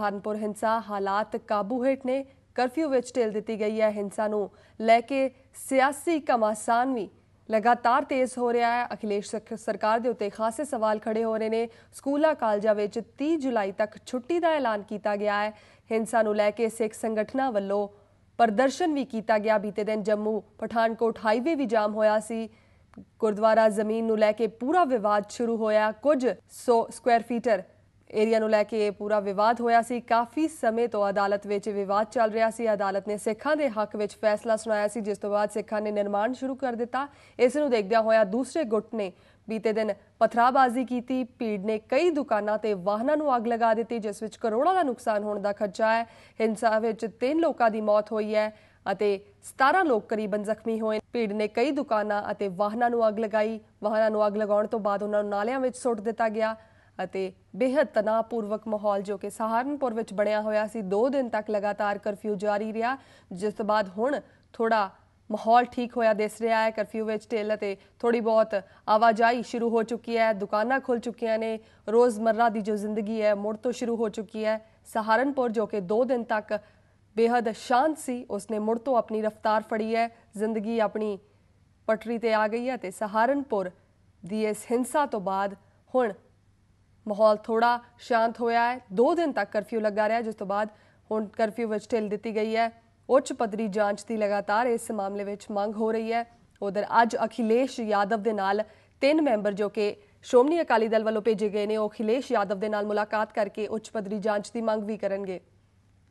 ਸਹਾਰਨਪੁਰ ਹਿੰਸਾ ਹਾਲਾਤ ਕਾਬੂ ਹੇਠ ਨੇ, ਕਰਫਿਊ ਵਿੱਚ ਢਿੱਲ ਦਿੱਤੀ ਗਈ ਹੈ ਹਿੰਸਾ ਨੂੰ ਲੈ ਕੇ ਸਿਆਸੀ ਘਮਾਸਾਨ ਵੀ ਲਗਾਤਾਰ ਤੇਜ਼ ਹੋ ਰਿਹਾ ਹੈ। ਅਖਿਲੇਸ਼ ਸਰਕਾਰ ਦੇ ਉੱਤੇ ਖਾਸੇ ਸਵਾਲ ਖੜੇ ਹੋ ਰਹੇ ਨੇ। ਸਕੂਲਾਂ ਕਾਲਜਾਂ ਵਿੱਚ 30 ਜੁਲਾਈ ਤੱਕ ਛੁੱਟੀ ਦਾ ਐਲਾਨ ਕੀਤਾ ਗਿਆ ਹੈ। ਹਿੰਸਾ ਨੂੰ ਲੈ ਕੇ ਸਿੱਖ ਸੰਗਠਨਾਂ ਵੱਲੋਂ ਪ੍ਰਦਰਸ਼ਨ ਵੀ ਕੀਤਾ ਗਿਆ। ਬੀਤੇ ਦਿਨ ਜੰਮੂ ਪਠਾਨਕੋਟ ਹਾਈਵੇ ਵੀ ਜਾਮ ਹੋਇਆ ਸੀ। ਗੁਰਦੁਆਰਾ ਜ਼ਮੀਨ ਨੂੰ ਲੈ ਕੇ ਪੂਰਾ ਵਿਵਾਦ ਸ਼ੁਰੂ ਹੋਇਆ। ਕੁਝ 100 ਸਕੁਆਇਰ ਫੀਟਰ ਏਰੀਆ ਨੂੰ ਲੈ ਕੇ ਇਹ ਪੂਰਾ ਵਿਵਾਦ ਹੋਇਆ ਸੀ। ਕਾਫੀ ਸਮੇਂ ਤੋਂ ਅਦਾਲਤ ਵਿੱਚ ਵਿਵਾਦ ਚੱਲ ਰਿਹਾ ਸੀ। ਅਦਾਲਤ ਨੇ ਸਿੱਖਾਂ ਦੇ ਹੱਕ ਵਿੱਚ ਫੈਸਲਾ ਸੁਣਾਇਆ ਸੀ, ਜਿਸ ਤੋਂ ਬਾਅਦ ਸਿੱਖਾਂ ਨੇ ਨਿਰਮਾਣ ਸ਼ੁਰੂ ਕਰ ਦਿੱਤਾ। ਇਸ ਨੂੰ ਦੇਖਦਿਆਂ ਹੋਇਆ ਦੂਸਰੇ ਗੁੱਟ ਨੇ ਬੀਤੇ ਦਿਨ ਪਥਰਾਬਾਜ਼ੀ ਕੀਤੀ। ਭੀੜ ਨੇ ਕਈ ਦੁਕਾਨਾਂ ਤੇ ਵਾਹਨਾਂ ਨੂੰ ਅੱਗ ਲਗਾ ਦਿੱਤੀ, ਜਿਸ ਵਿੱਚ ਕਰੋੜਾਂ ਦਾ ਨੁਕਸਾਨ ਹੋਣ ਦਾ ਖਰਚਾ ਹੈ। ਹਿੰਸਾ ਵਿੱਚ ਤਿੰਨ ਲੋਕਾਂ ਦੀ ਮੌਤ ਹੋਈ ਹੈ ਅਤੇ 17 ਲੋਕ ਕਰੀਬਨ ਜ਼ਖਮੀ ਹੋਏ ਭੀੜ ਨੇ ਕਈ ਦੁਕਾਨਾਂ ਅਤੇ ਵਾਹਨਾਂ ਨੂੰ ਅੱਗ ਲਗਾਈ। ਵਾਹਨਾਂ ਨੂੰ ਅੱਗ ਲਗਾਉਣ ਤੋਂ ਬਾਅਦ ਉਹਨਾਂ ਨੂੰ ਨਾਲਿਆਂ ਵਿੱਚ ਸੁੱਟ ਦਿੱਤਾ ਗਿਆ। ਅਤੇ ਬੇहद ਤਣਾਅਪੂਰਵਕ ਮਾਹੌਲ ਜੋ ਕਿ ਸਹਾਰਨਪੁਰ ਵਿੱਚ ਬਣਿਆ ਹੋਇਆ ਸੀ 2 ਦਿਨ ਤੱਕ ਲਗਾਤਾਰ ਕਰਫਿਊ ਜਾਰੀ ਰਿਹਾ। ਜਿਸ ਤੋਂ ਬਾਅਦ ਹੁਣ ਥੋੜਾ ਮਾਹੌਲ ਠੀਕ ਹੋਇਆ ਦਿਸ ਰਿਹਾ ਹੈ। ਕਰਫਿਊ ਵਿੱਚ ਢਿੱਲ ਅਤੇ ਥੋੜੀ ਬਹੁਤ ਆਵਾਜਾਈ ਸ਼ੁਰੂ ਹੋ ਚੁੱਕੀ ਹੈ। ਦੁਕਾਨਾਂ ਖੁੱਲ ਚੁੱਕੀਆਂ ਨੇ। ਰੋਜ਼ਮਰਰਾ ਦੀ ਜੋ ਜ਼ਿੰਦਗੀ ਹੈ, ਮੁੜ ਤੋਂ ਸ਼ੁਰੂ ਹੋ ਚੁੱਕੀ ਹੈ। ਸਹਾਰਨਪੁਰ ਜੋ ਕਿ 2 ਦਿਨ ਤੱਕ ਬੇहद ਸ਼ਾਂਤ ਸੀ, ਉਸਨੇ ਮੁੜ ਤੋਂ ਆਪਣੀ ਰਫ਼ਤਾਰ ਫੜੀ ਹੈ। ਜ਼ਿੰਦਗੀ ਆਪਣੀ ਪਟਰੀ ਤੇ ਆ ਗਈ ਹੈ ਤੇ ਸਹਾਰਨਪੁਰ ਦੀ ਇਸ ਹਿੰਸਾ ਤੋਂ ਬਾਅਦ ਹੁਣ ਮਾਹੌਲ ਥੋੜਾ ਸ਼ਾਂਤ ਹੋਇਆ ਹੈ। 2 ਦਿਨ ਤੱਕ ਕਰਫਿਊ ਲੱਗਾ ਰਿਹਾ ਜਿਸ ਤੋਂ ਬਾਅਦ ਹੁਣ ਕਰਫਿਊ ਵਿੱਚ ਢਿੱਲ ਦਿੱਤੀ ਗਈ ਹੈ। ਉੱਚ ਪੱਧਰੀ ਜਾਂਚ ਦੀ ਲਗਾਤਾਰ ਇਸ ਮਾਮਲੇ ਵਿੱਚ ਮੰਗ ਹੋ ਰਹੀ ਹੈ। ਉਧਰ ਅੱਜ ਅਖਿਲੇਸ਼ ਯਾਦਵ ਦੇ ਨਾਲ ਤਿੰਨ ਮੈਂਬਰ ਜੋ ਕਿ ਸ਼੍ਰੋਮਣੀ ਅਕਾਲੀ ਦਲ ਵੱਲੋਂ ਭੇਜੇ ਗਏ ਨੇ, ਉਹ ਅਖਿਲੇਸ਼ ਯਾਦਵ ਦੇ ਨਾਲ ਮੁਲਾਕਾਤ ਕਰਕੇ ਉੱਚ ਪੱਧਰੀ ਜਾਂਚ ਦੀ ਮੰਗ ਵੀ ਕਰਨਗੇ।